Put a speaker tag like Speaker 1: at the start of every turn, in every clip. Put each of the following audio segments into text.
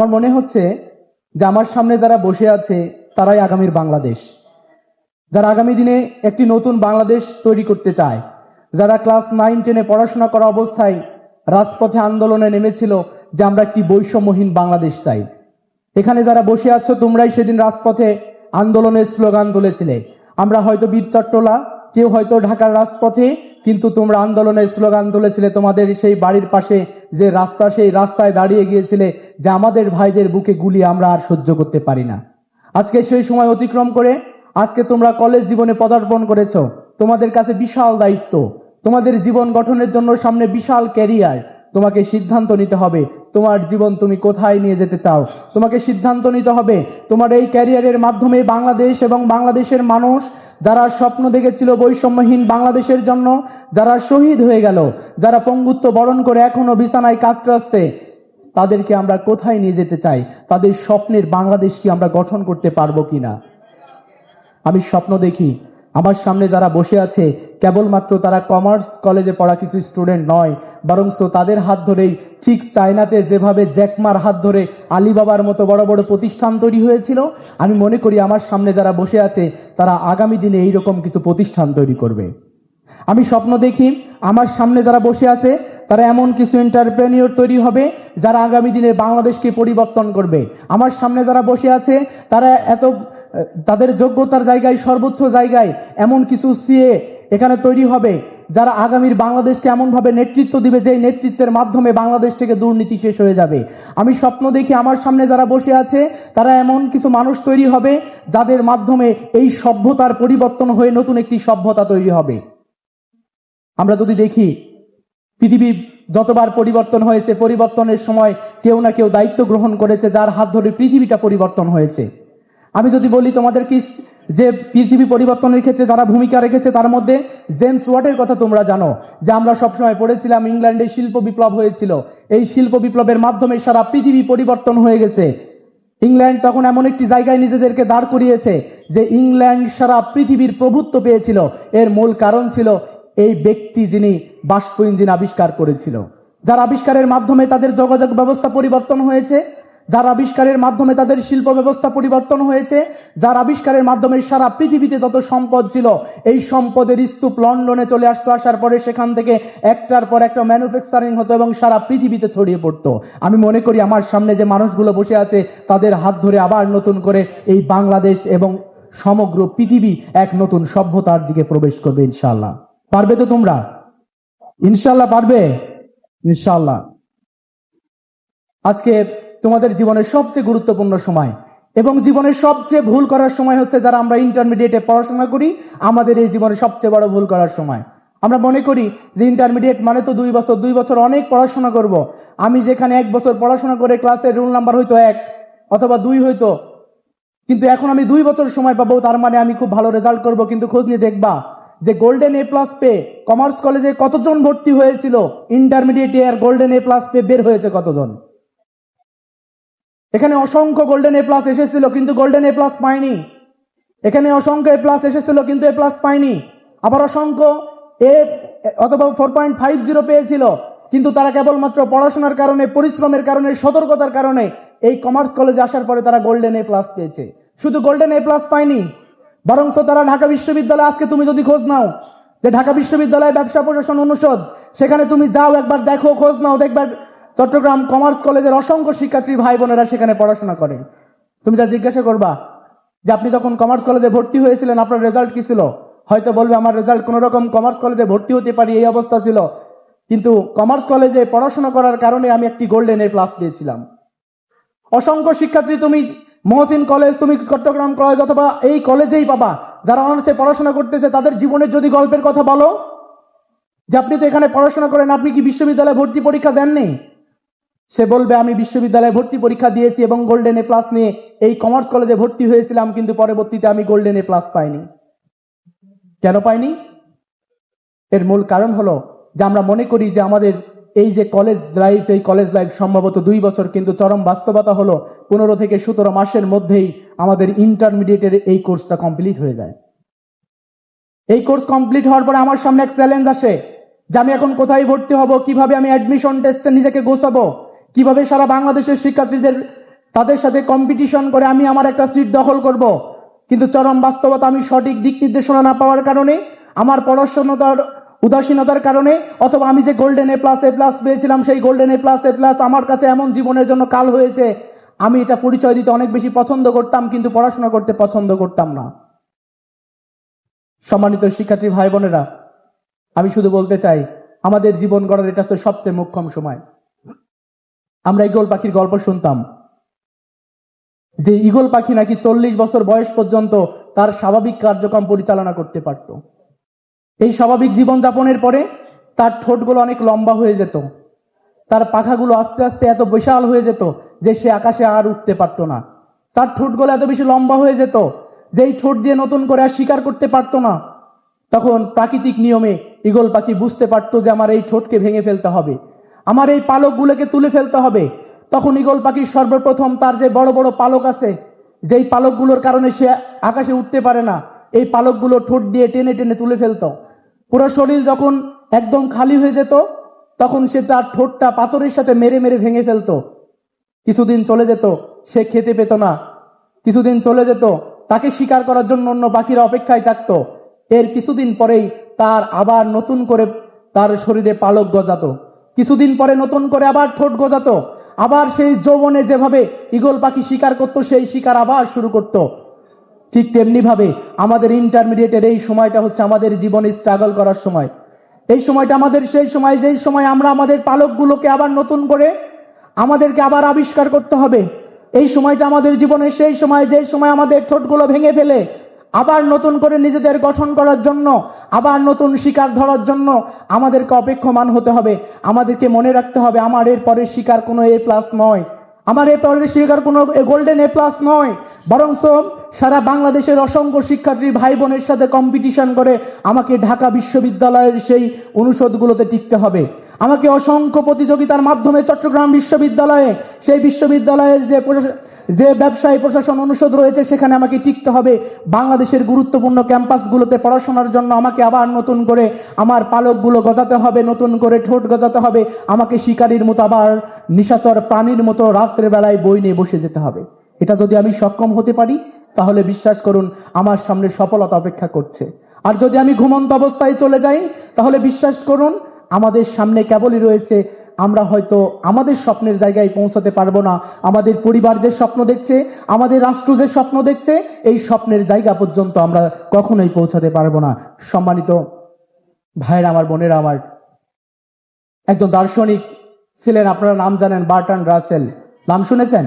Speaker 1: আমার মনে হচ্ছে যে আমার সামনে যারা বসে আছে, তারাই আগামীর বাংলাদেশ। যারা আগামী দিনে একটি নতুন বাংলাদেশ তৈরি করতে চায়, যারা ক্লাস নাইন, টেনে পড়াশোনা করা অবস্থায় রাজপথে আন্দোলনে নেমেছিল যে আমরা একটি বৈষম্যহীন বাংলাদেশ চাই। এখানে যারা বসে আছো, তোমরাই সেদিন রাজপথে আন্দোলনের স্লোগান তুলেছিলে। আমরা হয়তো বীর চট্টলা, কেউ হয়তো ঢাকার রাজপথে, কিন্তু তোমরা আন্দোলনের স্লোগান তুলেছিলে। তোমাদের সেই বাড়ির পাশে যে রাস্তা, সেই রাস্তায় দাঁড়িয়ে গিয়েছিলে যে আমাদের ভাইদের বুকে গুলি আমরা আর সহ্য করতে পারি না। আজকে সেই সময় অতিক্রম করে আজকে তোমরা কলেজ জীবনে পদার্পণ করেছ। তোমাদের কাছে বিশাল দায়িত্ব। তোমাদের জীবন গঠনের জন্য সামনে বিশাল ক্যারিয়ার তোমাকে সিদ্ধান্ত নিতে হবে, তোমার জীবন তুমি কোথায় নিয়ে যেতে চাও? তোমাকে সিদ্ধান্ত নিতে হবে, তোমার এই ক্যারিয়ারের মাধ্যমে বাংলাদেশ এবং বাংলাদেশের মানুষ যারা স্বপ্ন দেখেছিল বৈষম্যহীন বাংলাদেশের জন্য, যারা শহীদ হয়ে গেল, যারা পঙ্গুত্ব বরণ করে এখনও বিছানায় কাতরাচ্ছে তাদেরকে আমরা কোথায় নিয়ে যেতে চাই? তাদের স্বপ্নের বাংলাদেশ কি আমরা গঠন করতে পারব কিনা? আমি স্বপ্ন দেখি, আমার সামনে যারা বসে আছে, কেবলমাত্র তারা কমার্স কলেজে পড়া কিছু স্টুডেন্ট নয় বরং তাদের হাত ধরেই ঠিক চায়নাতে যেভাবে জ্যাকমার হাত ধরে আলিবাবার মতো বড় বড় প্রতিষ্ঠান তৈরি হয়েছিল, আমি মনে করি আমার সামনে যারা বসে আছে, তারা আগামী দিনে এইরকম কিছু প্রতিষ্ঠান তৈরি করবে। আমি স্বপ্ন দেখি, আমার সামনে যারা বসে আছে তারা এমন কিছু এন্টারপ্রেনিয়র তৈরি হবে যারা আগামী দিনে বাংলাদেশকে পরিবর্তন করবে। আমার সামনে যারা বসে আছে, তারা এত, তাদের যোগ্যতার জায়গায়, সর্বোচ্চ জায়গায় এমন কিছু সিএ এখানে তৈরি হবে যারা আগামীর বাংলাদেশকে এমনভাবে নেতৃত্ব দিবে যে নেতৃত্বের মাধ্যমে বাংলাদেশ থেকে দুর্নীতি শেষ হয়ে যাবে। আমি স্বপ্ন দেখি আমার সামনে যারা বসে আছে, তারা এমন কিছু মানুষ তৈরি হবে যাদের মাধ্যমে এই সভ্যতার পরিবর্তন হয়ে নতুন একটি সভ্যতা তৈরি হবে। আমরা যদি দেখি পৃথিবী যতবার পরিবর্তন হয়েছে, পরিবর্তনের সময় কেউ না কেউ দায়িত্ব গ্রহণ করেছে, যার হাত ধরে পৃথিবীটা পরিবর্তন হয়েছে। আমি যদি বলি তোমাদের কি যে পৃথিবী পরিবর্তনের ক্ষেত্রে যারা ভূমিকা রেখেছে, তার মধ্যে জেমস ওয়াটের কথা তোমরা জানো, যে আমরা সবসময় পড়েছিলাম ইংল্যান্ডে শিল্প বিপ্লব হয়েছিল। এই শিল্প বিপ্লবের মাধ্যমে সারা পৃথিবী পরিবর্তন হয়ে গেছে। ইংল্যান্ড তখন এমন একটি জায়গায় নিজেদেরকে দাঁড় করিয়েছে, যে ইংল্যান্ড সারা পৃথিবীর প্রভুত্ব পেয়েছিল। এর মূল কারণ ছিল এই ব্যক্তি যিনি বাষ্প ইঞ্জিন আবিষ্কার করেছিল, যার আবিষ্কারের মাধ্যমে তাদের যোগাযোগ ব্যবস্থা পরিবর্তন হয়েছে, যার আবিষ্কারের মাধ্যমে তাদের শিল্প ব্যবস্থা পরিবর্তন হয়েছে, যার আবিষ্কারের মাধ্যমে সারা পৃথিবীতে যত সম্পদ ছিল, এই সম্পদের স্তূপ লন্ডনে চলে আসতো, আসার পরে সেখান থেকে একটার পর একটা ম্যানুফ্যাকচারিং হতো এবং সারা পৃথিবীতে ছড়িয়ে পড়তো। আমি মনে করি আমার সামনে যে মানুষগুলো বসে আছে, তাদের হাত ধরে আবার নতুন করে এই বাংলাদেশ এবং সমগ্র পৃথিবী এক নতুন সভ্যতার দিকে প্রবেশ করবে ইনশাল্লাহ পারবে তো তোমরা? ইনশাল্লাহ পারবে? ইনশাল্লাহ আজকে তোমাদের জীবনের সবচেয়ে গুরুত্বপূর্ণ সময় এবং জীবনের সবচেয়ে ভুল করার সময় হচ্ছে যারা আমরা ইন্টারমিডিয়েটে পড়াশোনা করি, আমাদের এই জীবনে সবচেয়ে বড় ভুল করার সময়। আমরা মনে করি যে ইন্টারমিডিয়েট মানে তো দুই বছর দুই বছর অনেক পড়াশোনা করব। আমি যেখানে এক বছর পড়াশোনা করে ক্লাসের রুল নাম্বার হয়তো এক অথবা দুই হয়তো কিন্তু এখন আমি দুই বছর সময় পাবো, তার মানে আমি খুব ভালো রেজাল্ট করব, কিন্তু খোঁজ নিয়ে দেখবা যে গোল্ডেন এ প্লাস পে কমার্স কলেজে কতজন ভর্তি হয়েছিল? ইন্টারমিডিয়েটে আর গোল্ডেন এ প্লাস পে বের হয়েছে কতজন? এখানে অসংখ্য গোল্ডেন এ প্লাস এসেছিল, কিন্তু গোল্ডেন এ প্লাস পায়নি। এখানে অসংখ্য এ প্লাস এসেছিল, কিন্তু এ প্লাস পায়নি। আবার অসংখ্য এ অথবা ফোর পয়েন্ট ফাইভ জিরো পেয়েছিল, কিন্তু তারা কেবলমাত্র পড়াশোনার কারণে, পরিশ্রমের কারণে, সতর্কতার কারণে এই কমার্স কলেজে আসার পরে তারা গোল্ডেন এ প্লাস পেয়েছে। শুধু গোল্ডেন এ প্লাস পায়নি বরঞ্চ তারা ঢাকা বিশ্ববিদ্যালয়ে, আজকে তুমি যদি খোঁজ নাও যে ঢাকা বিশ্ববিদ্যালয় ব্যবসা প্রশাসন অনুষদ, সেখানে তুমি যাও একবার দেখো, খোঁজ নাও, দেখবার চট্টগ্রাম কমার্স কলেজের অসংখ্য শিক্ষার্থী ভাই বোনেরা সেখানে পড়াশোনা করে। তুমি যা জিজ্ঞাসা করবা যে আপনি যখন কমার্স কলেজে ভর্তি হয়েছিলেন, আপনার রেজাল্ট কি ছিল? হয়তো বলবে, আমার রেজাল্ট কোন রকম কমার্স কলেজে ভর্তি হতে পারি, এই অবস্থা ছিল। কিন্তু কমার্স কলেজে পড়াশোনা করার কারণে আমি একটি গোল্ডেন এ প্লাস পেয়েছিলাম অসংখ্য শিক্ষার্থী তুমি মহসিন কলেজ তুমি চট্টগ্রাম কলেজ অথবা এই কলেজেই পাবা। যারা অনার্সে পড়াশোনা করতেছে, তাদের জীবনের যদি গল্পের কথা বলো, যে আপনি তো এখানে পড়াশোনা করেন, আপনি কি বিশ্ববিদ্যালয়ে ভর্তি পরীক্ষা দেননি? সে বলবে, আমি বিশ্ববিদ্যালয়ে ভর্তি পরীক্ষা দিয়েছি এবং গোল্ডেন এ প্লাস নিয়ে এই কমার্স কলেজে ভর্তি হয়েছিলাম, কিন্তু পরবর্তীতে আমি গোল্ডেন এ প্লাস পাইনি। কেন পাইনি? এর মূল কারণ হলো যে আমরা মনে করি যে আমাদের এই যে কলেজ লাইফ এই কলেজ লাইফ সম্ভবত দুই বছর, কিন্তু চরম বাস্তবতা হলো পনেরো থেকে সতেরো মাসের মধ্যেই আমাদের ইন্টারমিডিয়েটের এই কোর্সটা কমপ্লিট হয়ে যায়। এই কোর্স কমপ্লিট হওয়ার পরে আমার সামনে এক চ্যালেঞ্জ আসে যে আমি এখন কোথায় ভর্তি হব, কীভাবে আমি অ্যাডমিশন টেস্টে নিজেকে গোছাবো, কীভাবে সারা বাংলাদেশের শিক্ষার্থীদের তাদের সাথে কম্পিটিশন করে আমি আমার একটা সিট দখল করব। কিন্তু চরম বাস্তবতা আমি সঠিক দিক নির্দেশনা না পাওয়ার কারণে আমার পড়াশোনার উদাসীনতার কারণে অথবা আমি যে golden A plus A plus পেয়েছিলাম, সেই golden A plus A plus আমার কাছে এমন জীবনের জন্য কাল হয়েছে। আমি এটা পরিচয় দিতে অনেক বেশি পছন্দ করতাম, কিন্তু পড়াশোনা করতে পছন্দ করতাম না। সম্মানিত শিক্ষার্থী ভাই বোনেরা, আমি শুধু বলতে চাই, আমাদের জীবন গড়ার এটা তো সবচেয়ে মোক্ষম সময়। আমরা ইগল পাখির গল্প শুনতাম। যে ইগল পাখি নাকি চল্লিশ বছর বয়স পর্যন্ত তার স্বাভাবিক কার্যক্রম পরিচালনা করতে পারত। এই স্বাভাবিক জীবনযাপনের পরে তার ঠোঁটগুলো অনেক লম্বা হয়ে যেত। তার পাখাগুলো আস্তে আস্তে এত বিশাল হয়ে যেত যে সে আকাশে আর উঠতে পারতো না। তার ঠোঁটগুলো এত বেশি লম্বা হয়ে যেত যেই ঠোঁট দিয়ে নতুন করে আর শিকার করতে পারতো না। তখন প্রাকৃতিক নিয়মে ইগল পাখি বুঝতে পারতো যে আমার এই ঠোঁটকে ভেঙে ফেলতে হবে। আমার এই পালকগুলোকে তুলে ফেলতে হবে। তখন ইগল পাখির সর্বপ্রথম তার যে বড় বড় পালক আছে, যেই পালকগুলোর কারণে সে আকাশে উঠতে পারে না, এই পালকগুলো ঠোঁট দিয়ে টেনে টেনে তুলে ফেলতো। পুরো শরীর যখন একদম খালি হয়ে যেত, তখন সে তার ঠোঁটটা পাথরের সাথে মেরে মেরে ভেঙে ফেলতো। কিছুদিন চলে যেত, সে খেতে পেত না। কিছুদিন চলে যেত, তাকে শিকার করার জন্য অন্য পাখিরা অপেক্ষায় থাকতো। এর কিছুদিন পরেই তার আবার নতুন করে তার শরীরে পালক গজাতো। কিছুদিন পরে নতুন করে আবার ঠোঁট গজাতো। আবার সেই যৌবনে যেভাবে ইগল পাখি শিকার করত, সেই শিকার আবার শুরু করত। ঠিক তেমনি ভাবে আমাদের ইন্টারমিডিয়েটের এই সময়টা হচ্ছে আমাদের জীবনে স্ট্রাগল করার সময়। এই সময়টা আমাদের সেই সময়, যেই সময় আমরা আমাদের পালকগুলোকে আবার নতুন করে আমাদেরকে আবার আবিষ্কার করতে হবে। এই সময়টা আমাদের জীবনে সেই সময় যে সময় আমাদের ঠোঁটগুলো ভেঙে ফেলে আবার নতুন করে নিজেদের গঠন করার জন্য, আবার নতুন শিকার ধরার জন্য আমাদেরকে অপেক্ষমান হতে হবে। আমাদেরকে মনে রাখতে হবে, আমার এর পরের শিকার কোনো এ প্লাস নয়। আমার এ পরের শিকার কোনো গোল্ডেন এ প্লাস নয়। বরং সারা বাংলাদেশের অসংখ্য শিক্ষার্থী ভাই বোনের সাথে কম্পিটিশন করে আমাকে ঢাকা বিশ্ববিদ্যালয়ের সেই অনুষদগুলোতে টিকতে হবে। আমাকে অসংখ্য প্রতিযোগিতার মাধ্যমে চট্টগ্রাম বিশ্ববিদ্যালয়ে, সেই বিশ্ববিদ্যালয়ের যে যে ব্যবসায়ী প্রশাসন অনুষদ রয়েছে, সেখানে আমাকে টিকতে হবে। বাংলাদেশের গুরুত্বপূর্ণ ক্যাম্পাসগুলোতে পড়াশোনার জন্য আমাকে আবার নতুন করে আমার পালকগুলো গজাতে হবে, নতুন করে ঠোঁট গজাতে হবে। আমাকে শিকারীর মতো আবার নিশাচর প্রাণীর মতো রাত্রে বেলায় বই নিয়ে বসে যেতে হবে। এটা যদি আমি সক্ষম হতে পারি, তাহলে বিশ্বাস করুন, আমার সামনে সফলতা অপেক্ষা করছে। আর যদি আমি ঘুমন্ত অবস্থায় চলে যাই, তাহলে বিশ্বাস করুন, আমাদের সামনে কেবলই রয়েছে আমরা হয়তো আমাদের স্বপ্নের জায়গায় পৌঁছাতে পারব না। আমাদের পরিবার যে স্বপ্ন দেখছে, আমাদের রাষ্ট্র যে স্বপ্ন দেখছে, এই স্বপ্নের জায়গা পর্যন্ত আমরা কখনোই পৌঁছাতে পারব না। সম্মানিত ভাইয়ের আমার, বোনেরা আমার, একজন দার্শনিক ছিলেন, আপনারা নাম জানেন বার্টন রাসেল। নাম শুনেছেন?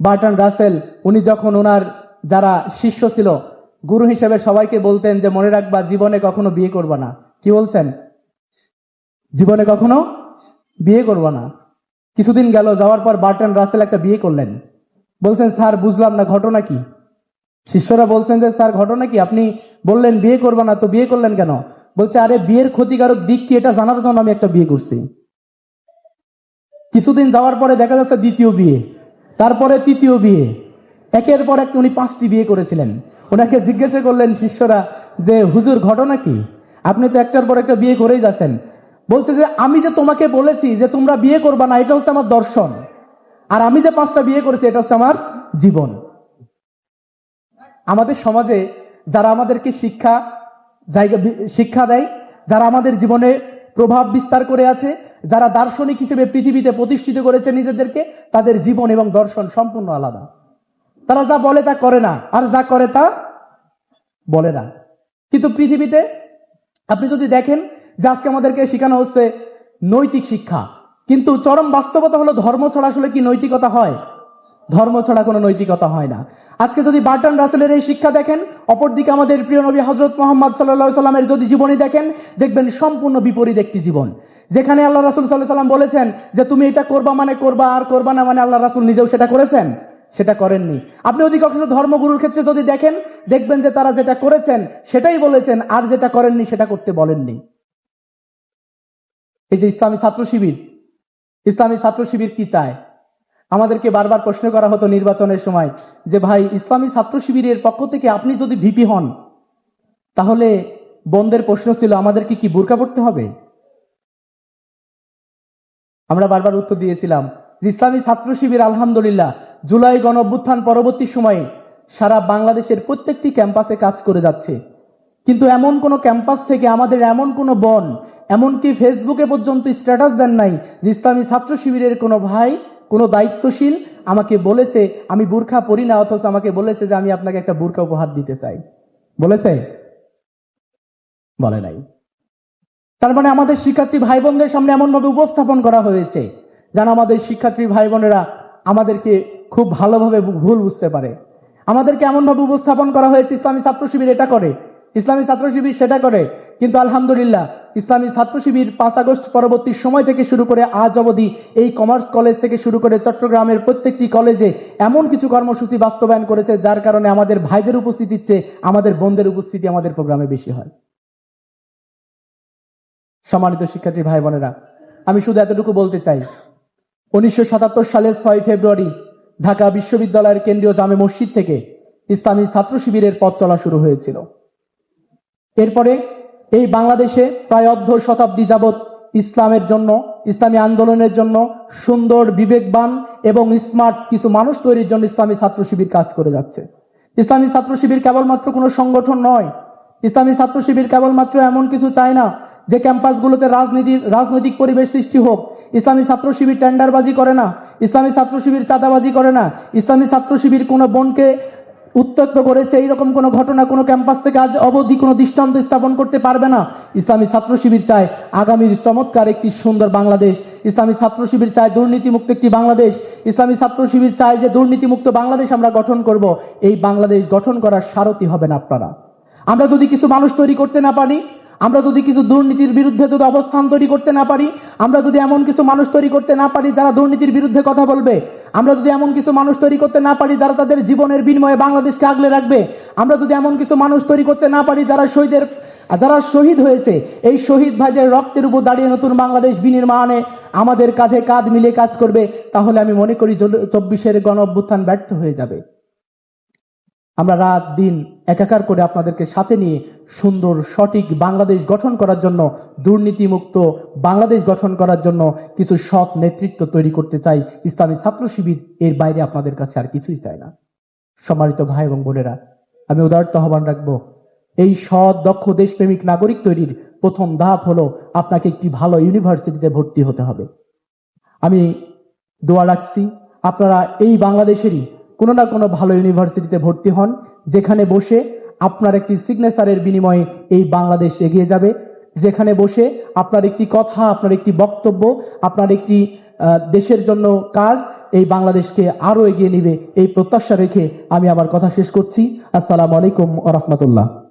Speaker 1: বার্টন রাসেল, উনি যখন ওনার যারা শিষ্য ছিল, গুরু হিসেবে সবাইকে বলতেন যে, মনে রাখবা, জীবনে কখনো বিয়ে করবা না। কি বলছেন? জীবনে কখনো বিয়ে করব না। কিছুদিন গেল, যাওয়ার পর বার্টন রাসেল একটা বিয়ে করলেন। বলছেন, স্যার, বুঝলাম না, ঘটনা কি? শিষ্যরা বলছেন যে, স্যার, ঘটনা কি? আপনি বললেন বিয়ে করব না, তো বিয়ে করলেন কেন? বলছে, আরে, বিয়ের ক্ষতিকারক দিক কি? এটা জানার জন্য আমি একটা বিয়ে করছি। কিছুদিন যাওয়ার পরে দেখা যাচ্ছে দ্বিতীয় বিয়ে, তারপরে তৃতীয় বিয়ে। একের পর এক উনি পাঁচটি বিয়ে করেছিলেন। ওনাকে জিজ্ঞাসা করলেন শিষ্যরা যে, হুজুর, ঘটনা কি? আপনি তো একটার পর একটা বিয়ে করেই যাচ্ছেন। বলছে যে, আমি যে তোমাকে বলেছি যে তোমরা বিয়ে করবা না, এটা হচ্ছে আমার দর্শন। আর আমি যে পাঁচটা বিয়ে করেছি, এটা হচ্ছে আমার জীবন। আমাদের সমাজে যারা আমাদেরকে শিক্ষা, জায়গা, শিক্ষা দেয়, যারা আমাদের জীবনে প্রভাব বিস্তার করে আছে, যারা দার্শনিক হিসেবে পৃথিবীতে প্রতিষ্ঠিত করেছে নিজেদেরকে, তাদের জীবন এবং দর্শন সম্পূর্ণ আলাদা। তারা যা বলে তা করে না, আর যা করে তা বলে না। কিন্তু পৃথিবীতে আপনি যদি দেখেন যে আজকে আমাদেরকে শেখানো হচ্ছে নৈতিক শিক্ষা। কিন্তু চরম বাস্তবতা হলো ধর্ম ছাড়া আসলে কি নৈতিকতা হয়? ধর্ম ছাড়া কোনো নৈতিকতা হয় না। আজকে যদি বার্টন রাসেলের এই শিক্ষা দেখেন, অপরদিকে আমাদের প্রিয় নবী হজরত মোহাম্মদ সাল্লাহ সাল্লামের যদি জীবনী দেখেন, দেখবেন সম্পূর্ণ বিপরীত একটি জীবন। যেখানে আল্লাহ রাসুল সাল্লাহ সাল্লাম বলেছেন যে, তুমি এটা করবা মানে করবা, আর করবা না মানে আল্লাহ রাসুল নিজেও সেটা করেছেন? সেটা করেননি। আপনি কখনো ধর্মগুরুর ক্ষেত্রে যদি দেখেন, দেখবেন যে তারা যেটা করেছেন, সেটাই বলেছেন, আর যেটা করেননি সেটা করতে বলেননি। এই যে ইসলামী ছাত্র শিবির, ইসলামী ছাত্র শিবির কি চায়? আমাদেরকে বারবার প্রশ্ন করা হতো নির্বাচনের সময় যে, ভাই, ইসলামী ছাত্র শিবিরের পক্ষ থেকে আপনি যদি ভিপি হন, তাহলে বন্ধের প্রশ্ন ছিল, আমাদেরকে কি বোরকা পড়তে হবে? আমরা বারবার উত্তর দিয়েছিলাম ইসলামী ছাত্র শিবির, আলহামদুলিল্লাহ, জুলাই গণ অভ্যুত্থান পরবর্তী সময়ে সারা বাংলাদেশের প্রত্যেকটি ক্যাম্পাসে কাজ করে যাচ্ছে। কিন্তু এমন কোন ক্যাম্পাস থেকে আমাদের এমন কোন বন এমনকি ফেসবুকে পর্যন্ত স্ট্যাটাস দেন নাই যে ইসলামী ছাত্র শিবিরের কোনো ভাই, কোনো দায়িত্বশীল আমাকে বলেছে, আমি বুর্খা পড়ি না, অথচ আমাকে বলেছে যে আমি আপনাকে একটা বুর্খা উপহার দিতে চাই। বলেছে? বলে নাই। তার মানে আমাদের শিক্ষার্থী ভাই বোনদের সামনে এমনভাবে উপস্থাপন করা হয়েছে, যেন আমাদের শিক্ষার্থী ভাই বোনেরা আমাদেরকে খুব ভালোভাবে ভুল বুঝতে পারে। আমাদেরকে এমনভাবে উপস্থাপন করা হয়েছে, ইসলামী ছাত্র শিবির এটা করে, ইসলামী ছাত্র শিবির সেটা করে। কিন্তু আলহামদুলিল্লাহ, ইসলামী ছাত্র শিবির পাঁচ আগস্ট পরবর্তী সময় থেকে শুরু করে আজ অবধি এই কমার্স কলেজ থেকে শুরু করে চট্টগ্রামের প্রত্যেকটি কলেজে এমন কিছু কর্মসূচি বাস্তবায়ন করেছে যার কারণে আমাদের ভাইদের উপস্থিতির চেয়ে আমাদের বোনদের উপস্থিতি আমাদের প্রোগ্রামে বেশি হয়। সম্মানিত শিক্ষার্থী ভাই বোনেরা, আমি শুধু এতটুকু বলতে চাই। উনিশশো সাতাত্তর সালের ছয় ফেব্রুয়ারি ঢাকা বিশ্ববিদ্যালয়ের কেন্দ্রীয় জামে মসজিদ থেকে ইসলামী ছাত্র শিবিরের পথ চলা শুরু হয়েছিল। এরপরে এই বাংলাদেশে প্রায় অর্ধ শতাব্দী যাবৎ ইসলামের জন্য, ইসলামী আন্দোলনের জন্য সুন্দর, বিবেকবান এবং স্মার্ট কিছু মানুষ তৈরির জন্য ইসলামী ছাত্র শিবির কাজ করে যাচ্ছে। ইসলামী ছাত্র শিবির কেবলমাত্র কোনো সংগঠন নয়। ইসলামী ছাত্র শিবির কেবলমাত্র এমন কিছু চায় না যে ক্যাম্পাসগুলোতে রাজনীতির রাজনৈতিক পরিবেশ সৃষ্টি হোক। ইসলামী ছাত্র শিবির টেন্ডারবাজি করে না। ইসলামী ছাত্র শিবির চাঁদাবাজি করে না। ইসলামী ছাত্র শিবির কোনো বোনকে উত্তক্ত করেছে এইরকম কোনো ঘটনা কোনো ক্যাম্পাস থেকে আজ অবধি কোনো দৃষ্টান্ত স্থাপন করতে পারবে না। ইসলামী ছাত্র শিবির চায় আগামীর চমৎকার একটি সুন্দর বাংলাদেশ। ইসলামী ছাত্র শিবির চায় দুর্নীতিমুক্ত একটি বাংলাদেশ। ইসলামী ছাত্র শিবির চায় যে দুর্নীতিমুক্ত বাংলাদেশ আমরা গঠন করব। এই বাংলাদেশ গঠন করার সারথি হবেন আপনারা। আমরা যদি কিছু মানুষ তৈরি করতে না পারি, আমরা যদি কিছু দুর্নীতির বিরুদ্ধে যদি অবস্থান তৈরি করতে না পারি, আমরা যদি এমন কিছু মানুষ তৈরি করতে না পারি যারা দুর্নীতির বিরুদ্ধে কথা বলবে আমরা যদি এমন কিছু মানুষ তৈরি করতে না পারি যারা তাদের জীবনের বিনিময়ে বাংলাদেশকে আগলে রাখবে, আমরা যদি এমন কিছু মানুষ তৈরি করতে না পারি যারা শহীদের, যারা শহীদ হয়েছে, এই শহীদ ভাইদের রক্তের উপর দাঁড়িয়ে নতুন বাংলাদেশ বিনির্মাণে আমাদের কাঁধে কাঁধ মিলে কাজ করবে, তাহলে আমি মনে করি চব্বিশের গণ অভ্যুত্থান ব্যর্থ হয়ে যাবে। আমরা রাত দিন একাকার করে আপনাদেরকে সাথে নিয়ে সুন্দর, সঠিক বাংলাদেশ গঠন করার জন্য, দুর্নীতিমুক্ত বাংলাদেশ গঠন করার জন্য কিছু সৎ নেতৃত্ব তৈরি করতে চাই। ইসলামী ছাত্র শিবির এর বাইরে আপনাদের কাছে আর কিছুই চাই না। সম্মানিত ভাই এবং বোনেরা, আমি উদারত আহ্বান রাখব, এই সৎ, দক্ষ দেশপ্রেমিক নাগরিক তৈরির প্রথম ধাপ হলো আপনাকে একটি ভালো ইউনিভার্সিটিতে ভর্তি হতে হবে। আমি দোয়া রাখছি, আপনারা এই বাংলাদেশেরই কোনো না কোনো ভালো ইউনিভার্সিটিতে ভর্তি হন, যেখানে বসে আপনার একটি সিগনেচারের বিনিময়ে এই বাংলাদেশ এগিয়ে যাবে। যেখানে বসে আপনার একটি কথা, আপনার একটি বক্তব্য, আপনার একটি দেশের জন্য কাজ এই বাংলাদেশকে আরও এগিয়ে নিবে। এই প্রত্যাশা রেখে আমি আমার কথা শেষ করছি। আসসালামু আলাইকুম রহমতুল্লাহ।